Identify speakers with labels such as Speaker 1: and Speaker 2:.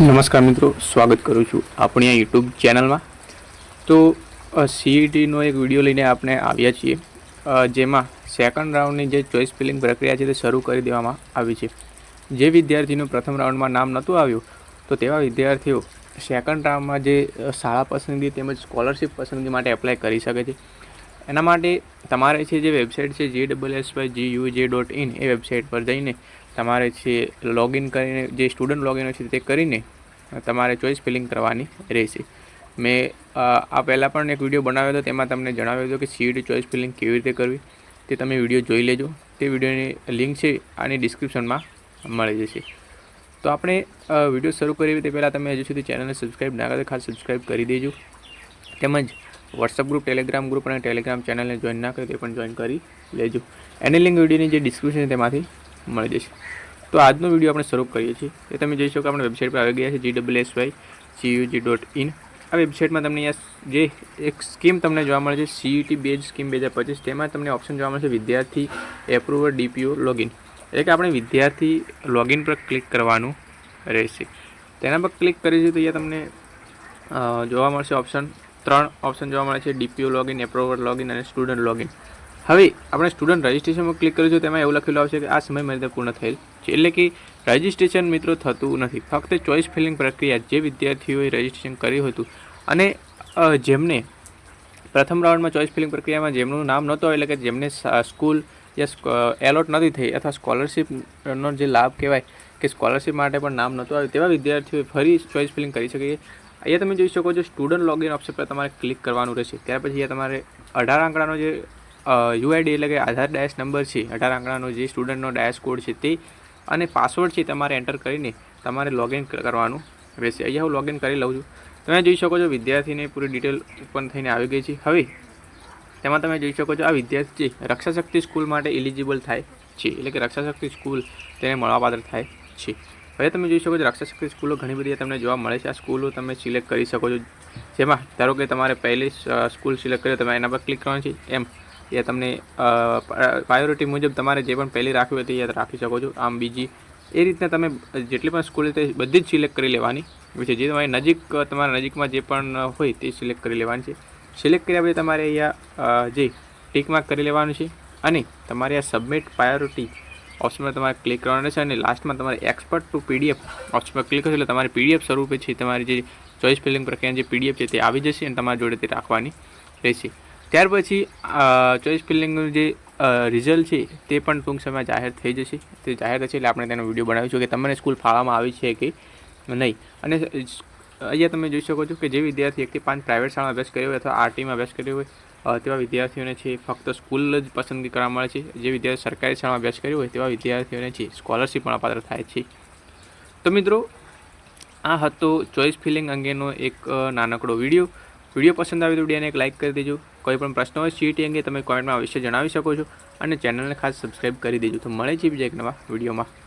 Speaker 1: નમસ્કાર મિત્રો, સ્વાગત કરું છું આપણી આ યુટ્યુબ ચેનલમાં. તો સીઈટીનો એક વીડિયો લઈને આપણે આવ્યા છીએ. જેમાં સેકન્ડ રાઉન્ડની જે ચોઇસ ફિલિંગ પ્રક્રિયા છે તે શરૂ કરી દેવામાં આવી છે. જે વિદ્યાર્થીનું પ્રથમ રાઉન્ડમાં નામ નહોતું આવ્યું, તો તેવા વિદ્યાર્થીઓ સેકન્ડ રાઉન્ડમાં જે શાળા પસંદગી તેમજ સ્કોલરશિપ પસંદગી માટે એપ્લાય કરી શકે છે. એના માટે તમારે છે જે વેબસાઇટ છે જે double S Y G U J dot in A website પર જઈને તમારે છે લોગિન કરીને, જે સ્ટુડન્ટ લોગિન છે તે કરીને, તમારે ચોઈસ ફિલિંગ કરવાની રહેશે. મેં આ પહેલાં પણ એક વીડિયો બનાવ્યો હતો, તેમાં તમને જણાવ્યું હતું કે સીઈટી ચોઈસ ફિલિંગ કેવી રીતે કરવી, તે તમે વીડિયો જોઈ લેજો. તે વિડીયોની લિંક છે, આની ડિસ્ક્રિપ્શનમાં મળી જશે. તો આપણે વીડિયો શરૂ કરીએ તે પહેલાં તમે હજુ સુધી ચેનલને સબસ્ક્રાઈબ ના કરો ખાસ સબસ્ક્રાઈબ કરી દેજો. તેમજ વોટ્સઅપ ગ્રુપ ટેલિગ્રામ ગ્રુપ અને ટેલિગ્રામ ચેનલને જોઈન ના કરે તે પણ જોઈન કરી લેજો. એની લિંક વિડીયોની જે ડિસ્ક્રિપ્શન તેમાંથી મળી જશે. તો આજનો વીડિયો આપણે શરૂ કરીએ છીએ. એ તમે જોઈ શકો આપણે વેબસાઇટ પર આવી ગયા છે G double S Y CUG dot in આ વેબસાઇટમાં તમને અહીંયા જે એક સ્કીમ તમને જોવા મળે છે સીયુટી બેઝ સ્કીમ બે હજાર પચીસ, તેમાં તમને ઓપ્શન જોવા મળશે, વિદ્યાર્થી એપ્રુવર ડીપીઓ લોગિન એટલે કે આપણે વિદ્યાર્થી લોગિન પર ક્લિક કરવાનું રહેશે. તેના પર ક્લિક કરીશું તો અહીંયા તમને જોવા મળશે ઓપ્શન ત્રણ ઓપ્શન જોવા મળે છે ડીપીઓ લોગિન એપ્રુવર લોગિન અને સ્ટુડન્ટ લોગિન હવે આપણે સ્ટુડન્ટ રજિસ્ટ્રેશનમાં ક્લિક કરીશું, તેમાં એવું લખેલું આવશે કે આ સમય મર્યાદા પૂર્ણ થયેલ છે. એટલે કે રજિસ્ટ્રેશન મિત્રો થતું નથી. ફક્ત ચોઈસ ફિલિંગ પ્રક્રિયા જે વિદ્યાર્થીઓએ રજિસ્ટ્રેશન કર્યું હતું અને જેમને પ્રથમ રાઉન્ડમાં ચોઈસ ફિલિંગ પ્રક્રિયામાં જેમનું નામ નહોતું એટલે કે જેમને સ્કૂલ યા એલોટ નથી થઈ અથવા સ્કોલરશિપનો જે લાભ કહેવાય કે સ્કોલરશિપ માટે પણ નામ નહોતું આવ્યું, તેવા વિદ્યાર્થીઓએ ફરી ચોઈસ ફિલિંગ કરી શકે. અહીંયા તમે જોઈ શકો છો સ્ટુડન્ટ લોગિન ઓપ્શન પર તમારે ક્લિક કરવાનું રહેશે. ત્યાર પછી અહીંયા તમારે અઢાર આંકડાનો જે યુઆઈડી એટલે કે આધાર ડાયસ નંબર છે, અઢાર આંકડાનો જે સ્ટુડન્ટનો ડાયસ કોડ છે તે, અને પાસવર્ડ છે તમારે એન્ટર કરીને તમારે લોગિન કરવાનું રહેશે. અહીંયા હું લોગિન કરી લઉં છું. તમે જોઈ શકો છો વિદ્યાર્થીને પૂરી ડિટેલ ઉત્પન્ન થઈને આવી ગઈ છે. હવે, તેમાં તમે જોઈ શકો છો આ વિદ્યાર્થી રક્ષાશક્તિ સ્કૂલ માટે એલિજિબલ થાય છે, એટલે કે રક્ષાશક્તિ સ્કૂલ તેને મળવાપાત્ર થાય છે. હવે તમે જોઈ શકો છો રક્ષાશક્તિ સ્કૂલો ઘણી બધી તમને જોવા મળે છે. આ સ્કૂલો તમે સિલેક્ટ કરી શકો છો. જેમાં ધારો કે તમારે પહેલી સ્કૂલ સિલેક્ટ કરી તમે એના પર ક્લિક કરવાનું છે. એમ એ તમને પ્રાયોરિટી મુજબ તમારે જે પણ પહેલી રાખવી હોય તે રાખી શકો છો. આમ બીજી, એ રીતના તમે જેટલી પણ સ્કૂલ તે બધી જ સિલેક્ટ કરી લેવાની. છે જે તમારી નજીક, તમારા નજીકમાં જે પણ હોય તે સિલેક્ટ કરી લેવાની છે. સિલેક્ટ કર્યા પછી તમારે અહીંયા જે ટીક કરી લેવાનું છે અને તમારે આ સબમિટ પ્રાયોરિટી ઓપ્શનમાં તમારે ક્લિક કરવાનું રહેશે અને લાસ્ટમાં તમારે એક્સપર્ટ ટુ પીડીએફ ઓપ્શનમાં ક્લિક કરશો એટલે તમારી પીડીએફ સ્વરૂપે છે, તમારી જે ચોઈસ ફિલિંગ પ્રક્રિયાની જે પીડીએફ છે તે આવી જશે અને તમારી જોડે તે રાખવાની રહેશે. ત્યાર પછી ચોઈસ ફિલિંગનું જે રિઝલ્ટ છે, તે પણ ટૂંક સમયમાં જાહેર થઈ જશે. તે જાહેર થશે એટલે આપણે તેનો વીડિયો બનાવીશું કે તમને સ્કૂલ ફાળવામાં આવી છે કે નહીં. અને અહીંયા તમે જોઈ શકો છો કે જે વિદ્યાર્થી એકથી પાંચ પ્રાઇવેટ શાળામાં અભ્યાસ કર્યો હોય અથવા આરટીમાં અભ્યાસ કર્યો હોય તેવા વિદ્યાર્થીઓને છે ફક્ત સ્કૂલ જ પસંદગી કરવામાં મળે છે. જે વિદ્યાર્થી સરકારી શાળામાં અભ્યાસ કર્યો હોય, તેવા વિદ્યાર્થીઓને છે સ્કોલરશિપ અપાત્ર થાય છે. તો મિત્રો, આ હતો ચોઈસ ફિલિંગ અંગેનો એક નાનકડો વીડિયો. વીડિયો પસંદ આવે તો વિડીયોને એક લાઇક કરી દેજો. કોઈ પણ પ્રશ્ન હોય સીટી અંગે તમે કોમેન્ટમાં અવશ્ય જણાવી શકો છો અને ચેનલને ખાસ સબસ્ક્રાઈબ કરી દેજો. તો મળે છે બીજા એક નવા વિડીયોમાં.